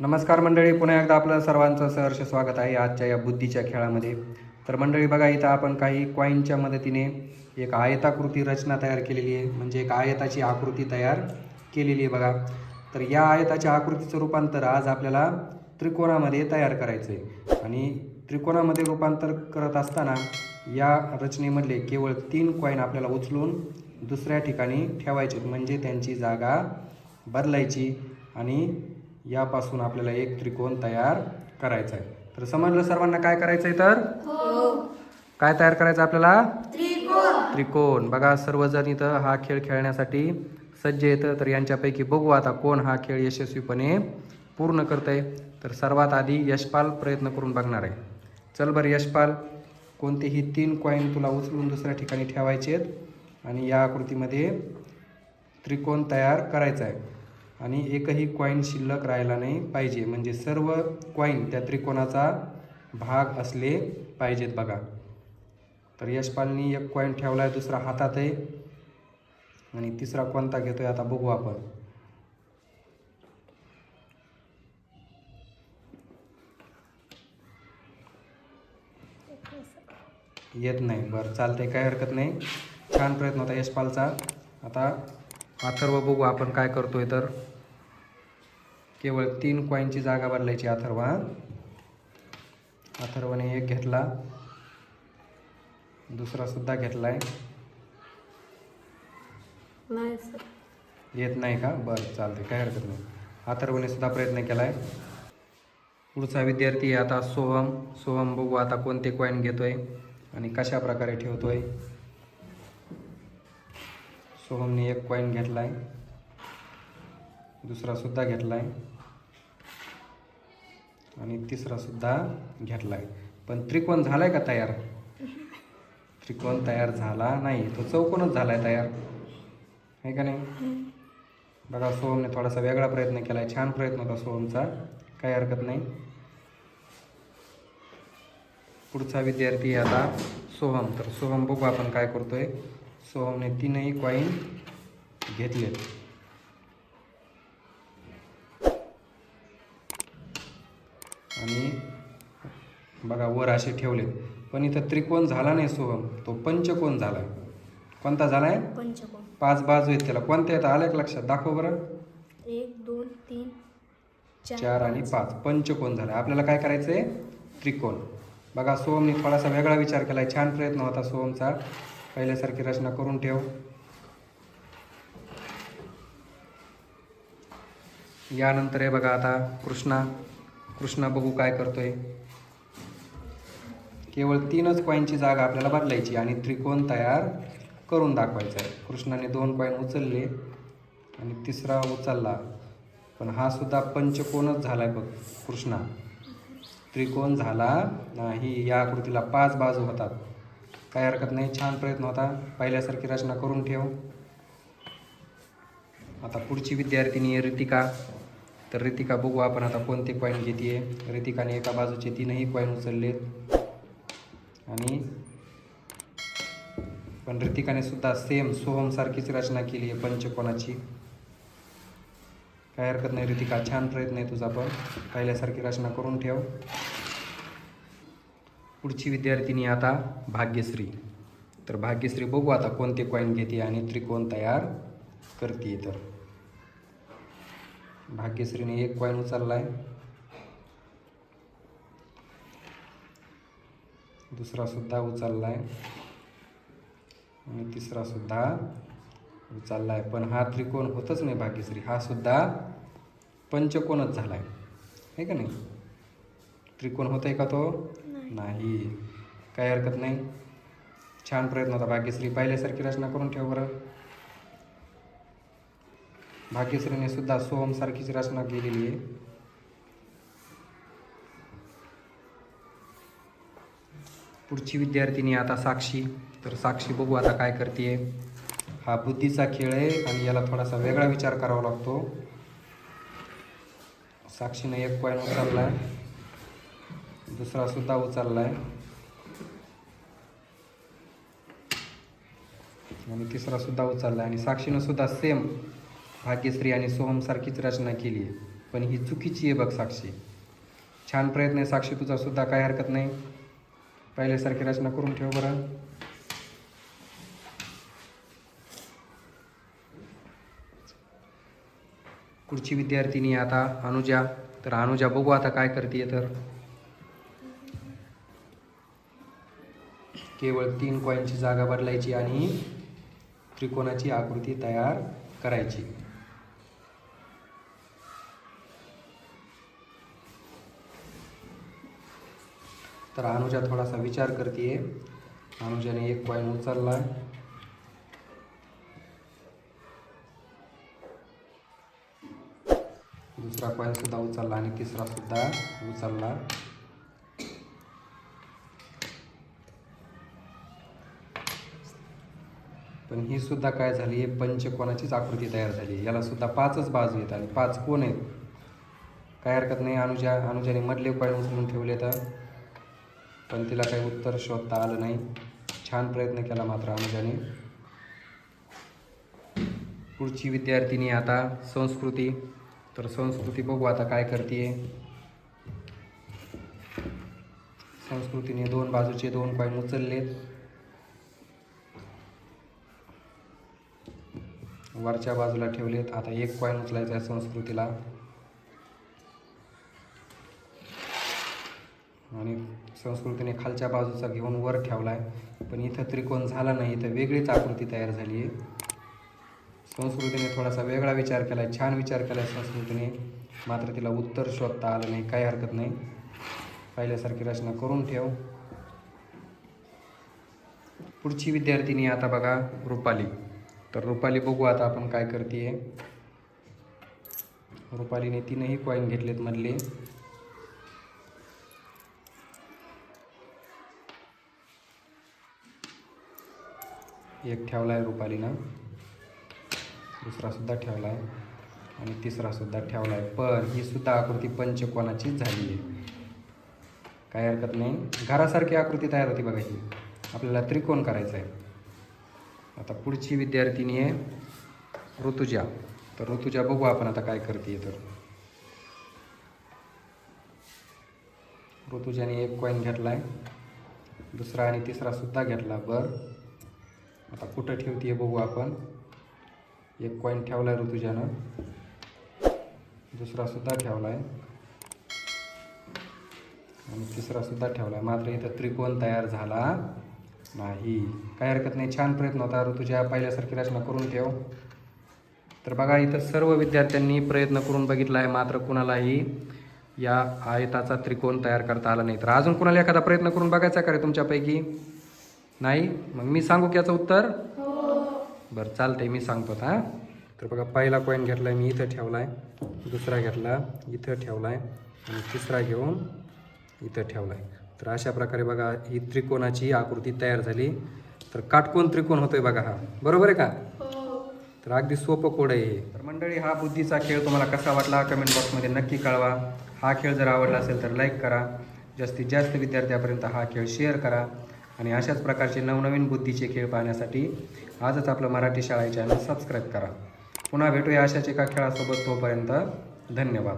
नमस्कार मंडळी पुन्हा एकदा आपलं सर्वांचं सहर्ष स्वागत आहे आजच्या या बुद्धीच्या खेळामध्ये. तर मंडळी बघा इथं आपण काही कॉईनच्या मदतीने एक आयताकृती रचना तयार केलेली आहे. म्हणजे एक आयताची आकृती तयार केलेली आहे बघा. तर या आयताच्या आकृतीचं रूपांतर आज आपल्याला त्रिकोणामध्ये तयार करायचं आहे आणि त्रिकोणामध्ये रूपांतर करत असताना या रचनेमधले केवळ तीन कॉईन आपल्याला उचलून दुसऱ्या ठिकाणी ठेवायचे म्हणजे त्यांची जागा बदलायची आणि यापासून आपल्याला एक त्रिकोण तयार करायचा आहे तर समजलं सर्वांना काय करायचं आहे तर काय तयार करायचं आपल्याला? त्रिकोण. बघा सर्वजण इथं हा खेळ खेळण्यासाठी सज्ज येतं. तर यांच्यापैकी बघू आता कोण हा खेळ यशस्वीपणे पूर्ण करतंय. तर सर्वात आधी यशपाल प्रयत्न करून बघणार आहे. चल बरं यशपाल कोणतेही तीन कॉईन तुला उचलून दुसऱ्या ठिकाणी ठेवायचे आहेत आणि या आकृतीमध्ये त्रिकोण तयार करायचा आहे आणि एकही कॉईन शिल्लक राहिला नाही पाहिजे. म्हणजे सर्व कॉईन त्या त्रिकोणाचा भाग असले पाहिजेत बघा. तर यशपालनी एक कॉईन ठेवला आहे दुसरा हातात आहे. आणि तिसरा कोणता घेतोय आता बघू आपण. येत नाही. बरं चालतंय काही हरकत नाही. छान प्रयत्न होता यशपालचा. आता अथर्व बघू आपण काय करतोय तर. केवळ तीन कॉईनची जागा बदलायची अथर्व. हा अथर्वने एक घेतला. दुसरा सुद्धा घेतलाय. नाही सर. येत नाही का? बरं चालते काय हरकत नाही. अथर्वने सुद्धा प्रयत्न केलाय. पुढचा विद्यार्थी आता सोहम. सोहम बघू आता कोणते कॉईन घेतोय आणि कशा प्रकारे ठेवतोय. सोहमने एक कॉईन घेतलाय. दुसरासुद्धा घेतला आहे आणि तिसरासुद्धा घेतला आहे पण त्रिकोण आहे का तयार? त्रिकोण तयार झाला नाही. तो चौकोनच झाला आहे तयार. आहे का नाही? बघा सोहमने थोडासा वेगळा प्रयत्न केलाय. छान प्रयत्न होता सोहमचा. काही हरकत नाही. पुढचा विद्यार्थी आता सोहम. तर सोहम बघू आपण काय करतोय. सोहमने तीनही कॉईन घेतले आणि बघा वर असे ठेवलेत. पण इथं त्रिकोण झाला नाही सोहम. तो पंचकोन झाला कोणता झालाय? पंचकोण. पाच बाजू आहेत त्याला. कोणत्या आहेत? आल्या का लक्षात. दाखव बरं. एक दोन तीन चार. आणि पाच. पंचकोन झाला आपल्याला काय करायचं आहे त्रिकोण. बघा सोहमने थोडासा वेगळा विचार केला छान प्रयत्न होता सोहमचा. पहिल्यासारखी रचना करून ठेव. यानंतर आहे बघा आता कृष्णा. कृष्णा बघू काय करतोय. केवळ तीनच कॉईनची जागा आपल्याला बदलायची आणि त्रिकोण तयार करून दाखवायचा आहे. कृष्णाने दोन कॉईन उचलले आणि तिसरा उचलला. पण हा सुद्धा पंचकोनच आहे बघ कृष्णा. त्रिकोण झाला नाही या आकृतीला पाच बाजू होतात. काही हरकत नाही छान प्रयत्न होता. पहिल्यासारखी रचना करून ठेव. आता पुढची विद्यार्थिनी आहे रितिका. तर रितिका बघू आपण आता कोणते कॉईन घेते रितिकाने एका बाजूचे तीनही कॉईन उचललेत. आणि पण रितिकाने सुद्धा सेम सोहमसारखीच रचना केली आहे पंचकोनाची काय हरकत नाही रितिका छान प्रयत्न आहे तुझा पण. पहिल्यासारखी रचना करून ठेव. पुढची विद्यार्थिनी आता भाग्यश्री. तर भाग्यश्री बघू आता कोणते कॉईन घेते आणि त्रिकोण तयार करते तर. भाग्यश्रीने एक कॉईन उचललाय. दुसरा सुद्धा उचललाय. आणि तिसरा सुद्धा उचललाय. पण हा त्रिकोण होतच नाही भाग्यश्री. हा सुद्धा पंचकोनच झालाय. आहे का नाही? त्रिकोण होत आहे का तो? नाही. काही हरकत नाही. छान प्रयत्न होता भाग्यश्री. पहिल्यासारखी रचना करून ठेव बरं. भाग्यश्रीने सुद्धा सोहमसारखीच रचना केलेली आहे. पुढची विद्यार्थिनी आता साक्षी. तर साक्षी बघू आता काय करते हा बुद्धीचा खेळ आहे आणि याला थोडासा वेगळा विचार करावा लागतो. साक्षीने एक कॉईन उचललाय. दुसरा सुद्धा उचललाय. आणि तिसरा सुद्धा उचललाय. आणि साक्षीनं सुद्धा सेम भाग्यश्री आणि सोहमसारखीच रचना केली आहे. पण ही चुकीची आहे बघ साक्षी. छान प्रयत्न आहे साक्षी तुझा सुद्धा काय हरकत नाही. पहिल्यासारखी रचना करून ठेव बरं. पुढची विद्यार्थिनी आता अनुजा. तर अनुजा बघू आता काय करते तर. केवळ तीन कॉईनची जागा बदलायची आणि त्रिकोणाची आकृती तयार करायची. तर अनुजा थोडासा विचार करते अनुजाने एक कॉईन उचलला दुसरा कॉईन सुद्धा उचलला आणि तिसरा सुद्धा उचलला. पण ही सुद्धा काय झाली? आहे पंचकोणाचीच आकृती तयार झाली. याला सुद्धा पाचच बाजू आहेत आणि पाच कोण आहेत? काय हरकत नाही अनुजा. अनुजाने मधले कॉईन उचलून ठेवले तर पण तिला काही उत्तर शोधता आलं नाही. छान प्रयत्न केला मात्र अनुजाने. पुढची विद्यार्थिनी आता संस्कृती. तर संस्कृती बघू आता काय करते संस्कृतीने दोन बाजूचे दोन कॉईन उचललेत. वरच्या बाजूला ठेवलेत. आता एक कॉईन उचलायचा आहे संस्कृतीला. आणि संस्कृतीने खालच्या बाजूचा घेऊन वर ठेवला आहे पण इथं त्रिकोण झाला नाही इथं वेगळीच आकृती तयार झाली आहे. संस्कृतीने थोडासा वेगळा विचार केला आहे छान विचार केला आहे संस्कृतीने. मात्र तिला उत्तर शोधता आलं नाही काही हरकत नाही. पहिल्यासारखी रचना करून ठेव. पुढची विद्यार्थिनी आता बघा रुपाली. तर रुपाली बघू आता आपण काय करते रुपालीने तीनही कॉईन घेतलेत मधले. एक ठेवला आहे रुपालीनं. दुसरासुद्धा ठेवला आहे आणि तिसरासुद्धा ठेवला आहे पण ही सुद्धा आकृती पंचकोणाचीच झाली आहे. काय हरकत नाही. घरासारखी आकृती तयार होती बघा ही. आपल्याला त्रिकोण करायचं आहे आता पुढची विद्यार्थिनी आहे ऋतुजा. तर ऋतुजा बघू आपण आता काय करते तर. ऋतुजाने एक कॉईन घेतला आहे दुसरा आणि तिसरासुद्धा घेतला. बरं. आता कुठं ठेवते बघू आपण. एक कॉईन ठेवला आहे ऋतुजानं दुसरा सुद्धा ठेवला आहे आणि तिसरा सुद्धा ठेवला आहे मात्र इथं त्रिकोण तयार झाला नाही. काय हरकत नाही. छान प्रयत्न होता ऋतुजा पहिल्यासारखी रचना करून ठेव. तर बघा इथं सर्व विद्यार्थ्यांनी प्रयत्न करून बघितला आहे मात्र कुणालाही या आयताचा त्रिकोण तयार करता आला नाही. तर अजून कुणाला एखादा प्रयत्न करून बघायचा का रे तुमच्यापैकी? नाही? मग मी सांगू की याचं उत्तर? बरं चालतंय मी सांगतो आता हां. तर बघा पहिला कॉईन घेतला आहे मी इथं ठेवला आहे दुसरा घेतला इथं ठेवला आहे आणि तिसरा घेऊन इथं ठेवला आहे तर अशा प्रकारे बघा ही त्रिकोणाची आकृती तयार झाली. तर काटकोन त्रिकोण होतोय बघा हा. बरोबर आहे का? तर अगदी सोपं कोड आहे हे. तर मंडळी हा बुद्धीचा खेळ तुम्हाला कसा वाटला? कमेंट बॉक्समध्ये नक्की कळवा. हा खेळ जर आवडला असेल तर लाईक करा. जास्तीत जास्त विद्यार्थ्यापर्यंत हा खेळ शेअर करा. आणि अशाच प्रकारचे नवनवीन बुद्धीचे खेळ पाहण्यासाठी आजच आपलं मराठी शाळा चॅनल सबस्क्राईब करा. पुन्हा भेटूया अशाच एका खेळासोबत तोपर्यंत धन्यवाद.